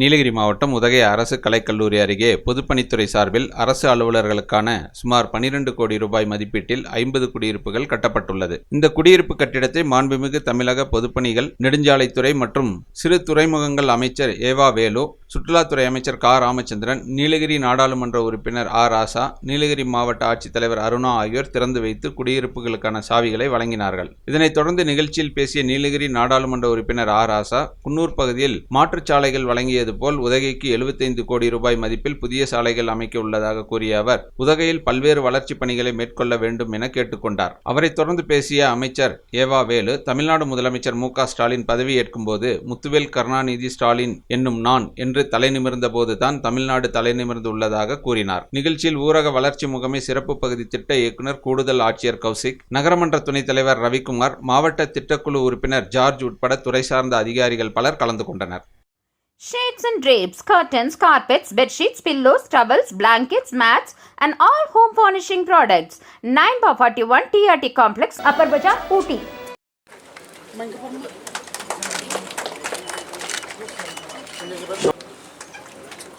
நீலகிரி மாவட்டம் உதகை அரசு கலைக்கல்லூரி அருகே பொதுப்பணித்துறை சார்பில் அரசு அலுவலர்களுக்கான சுமார் 12 கோடி ரூபாய் மதிப்பீட்டில் ஐம்பது குடியிருப்புகள் கட்டப்பட்டுள்ளது. இந்த குடியிருப்பு கட்டிடத்தை மாண்புமிகு தமிழக பொதுப்பணிகள் நெடுஞ்சாலைத்துறை மற்றும் சிறு துறைமுகங்கள் அமைச்சர் ஏவா வேலு சுற்றுலாத்துறை அமைச்சர் கா. ராமச்சந்திரன் நீலகிரி நாடாளுமன்ற உறுப்பினர் ஆ ராசா நீலகிரி மாவட்ட ஆட்சித்தலைவர் அருணா ஆகியோர் திறந்து வைத்து குடியிருப்புகளுக்கான சாவிகளை வழங்கினார்கள். இதனைத் தொடர்ந்து நிகழ்ச்சியில் பேசிய நீலகிரி நாடாளுமன்ற உறுப்பினர் ஆ ராசா குன்னூர் பகுதியில் மாற்றுச்சாலைகள் வழங்கியது போல் உதகைக்கு 75 கோடி ரூபாய் மதிப்பில் புதிய சாலைகள் அமைக்க உள்ளதாக கூறிய அவர் உதகையில் பல்வேறு வளர்ச்சிப் பணிகளை மேற்கொள்ள வேண்டும் என கேட்டுக்கொண்டார். அவரைத் தொடர்ந்து பேசிய அமைச்சர் ஏவா வேலு தமிழ்நாடு முதலமைச்சர் மு. க. ஸ்டாலின் பதவியேற்கும் போது முத்துவேல் கருணாநிதி ஸ்டாலின் என்னும் நான் என்று தலைநிமிர்ந்த போதுதான் தமிழ்நாடு தலைநிமிர்ந்து உள்ளதாக கூறினார் நிகழ்ச்சியில் ஊரக வளர்ச்சி முகமை சிறப்பு பகுதி திட்ட இயக்குநர் கூடுதல் ஆட்சியர் கௌசிக் நகரமன்ற துணைத் தலைவர் ரவிக்குமார் மாவட்ட திட்டக்குழு உறுப்பினர் ஜார்ஜ் உட்பட துறை சார்ந்த அதிகாரிகள் பலர் கலந்து கொண்டனர் Shades and drapes, curtains, carpets, bedsheets, pillows, towels, blankets, mats, and all home furnishing products. 9 by 41 TRT Complex, Upper Bazaar, Ooty.